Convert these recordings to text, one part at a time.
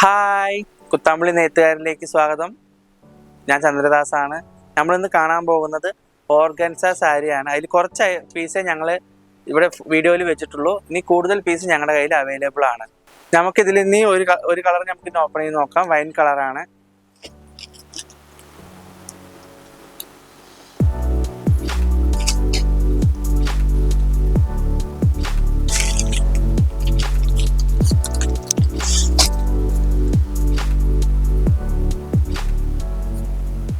Hi Kuthampully നെയ്ത്തുകാരിലേക്ക് സ്വാഗതം. ഞാൻ ചന്ദ്രദാസാണ്. നമ്മളിന്ന് കാണാൻ പോകുന്നത് ഓർഗൻസ സാരിയാണ്. അതിൽ കുറച്ച് പീസേ ഞങ്ങൾ ഇവിടെ വീഡിയോയിൽ വെച്ചിട്ടുള്ളൂ. ഇനി കൂടുതൽ പീസ് ഞങ്ങളുടെ കയ്യിൽ അവൈലബിൾ ആണ്. നമുക്കിതിൽ ഇനി ഒരു ഒരു കളർ നമുക്ക് ഓപ്പൺ ചെയ്ത് നോക്കാം. വൈൻ കളറാണ്.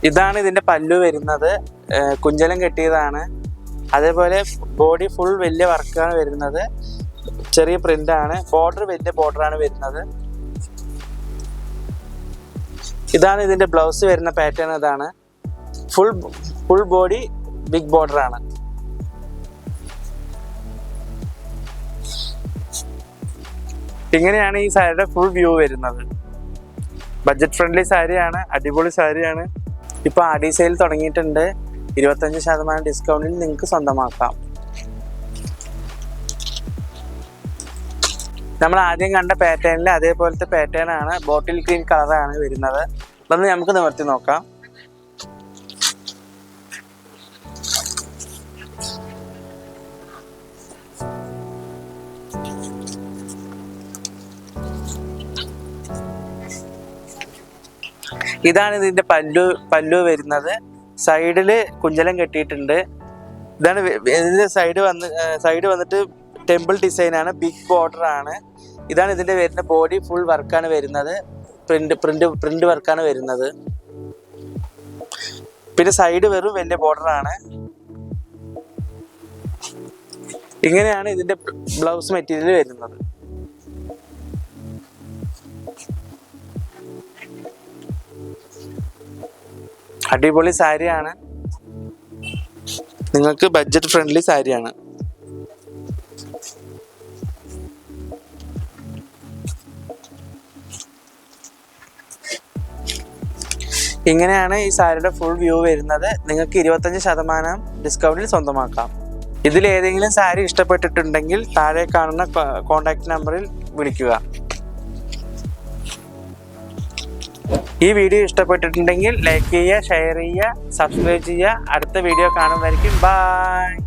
ഇതാണ് ഇതിന്റെ പല്ലു വരുന്നത്. കുഞ്ചലം കെട്ടിയതാണ്. അതേപോലെ ബോഡി ഫുൾ വലിയ വർക്കാണ് വരുന്നത്. ചെറിയ പ്രിന്റ് ആണ്. ബോർഡർ വലിയ ബോർഡറാണ് വരുന്നത്. ഇതാണ് ഇതിന്റെ ബ്ലൗസ് വരുന്ന പാറ്റേൺ ഇതാണ്. Full full body big border ആണ്. ഇങ്ങനെയാണ് ഈ സാരിയുടെ ഫുൾ വ്യൂ വരുന്നത്. ബഡ്ജറ്റ് ഫ്രണ്ട്ലി സാരിയാണ് അടിപൊളി സാരിയാണ് ഇപ്പൊ ആഡി സെയിൽ തുടങ്ങിയിട്ടുണ്ട്. ഇരുപത്തഞ്ച് ശതമാനം ഡിസ്കൗണ്ടിൽ നിങ്ങൾക്ക് സ്വന്തമാക്കാം. നമ്മൾ ആദ്യം കണ്ട പാറ്റേണിൽ അതേപോലത്തെ പാറ്റേൺ ആണ് ബോട്ടിൽ ഗ്രീൻ കളറാണ് വരുന്നത്. അതൊന്ന് നമുക്ക് നിവർത്തി നോക്കാം. ഇതാണ് ഇതിന്റെ പല്ലു പല്ലു വരുന്നത്. സൈഡിൽ കുഞ്ചലം കെട്ടിയിട്ടുണ്ട്. ഇതാണ് ഇതിന്റെ സൈഡ് വന്ന് സൈഡ് വന്നിട്ട് ടെമ്പിൾ ഡിസൈൻ ആണ് ബിഗ് ബോർഡർ ആണ്. ഇതാണ് ഇതിന്റെ വരുന്ന ബോഡി ഫുൾ വർക്കാണ് വരുന്നത്. പ്രിന്റ് പ്രിന്റ് പ്രിന്റ് വർക്കാണ് വരുന്നത്. പിന്നെ സൈഡ് വെറും വലിയ ബോർഡർ ആണ്. ഇങ്ങനെയാണ് ഇതിന്റെ ബ്ലൗസ് മെറ്റീരിയൽ വരുന്നത്. അടിപൊളി സാരിയാണ്. നിങ്ങൾക്ക് ബഡ്ജറ്റ് ഫ്രണ്ട്ലി സാരിയാണ്. ഇങ്ങനെയാണ് ഈ സാരിയുടെ ഫുൾ വ്യൂ വരുന്നത്. നിങ്ങൾക്ക് ഇരുപത്തഞ്ച് ശതമാനം ഡിസ്കൗണ്ടിൽ സ്വന്തമാക്കാം. ഇതിൽ ഏതെങ്കിലും സാരി ഇഷ്ടപ്പെട്ടിട്ടുണ്ടെങ്കിൽ താഴെ കാണുന്ന കോൺടാക്ട് നമ്പറിൽ വിളിക്കുക. ഈ വീഡിയോ ഇഷ്ടപ്പെട്ടിട്ടുണ്ടെങ്കിൽ ലൈക്ക് ചെയ്യുക ഷെയർ ചെയ്യുക സബ്സ്ക്രൈബ് ചെയ്യുക. അടുത്ത വീഡിയോ കാണുന്നതായിരിക്കും. ബൈ